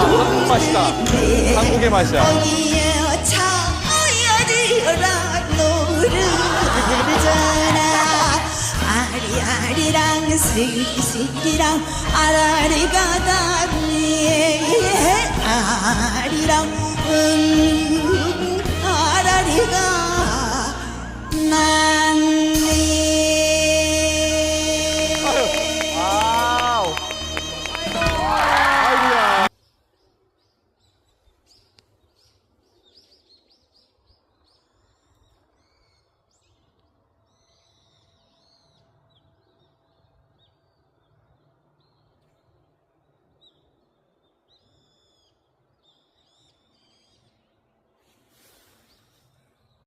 한국 아, 맛이다. 한국의 맛이야. 아리아리랑 슬슬이랑 아라리가 다니 아리랑 음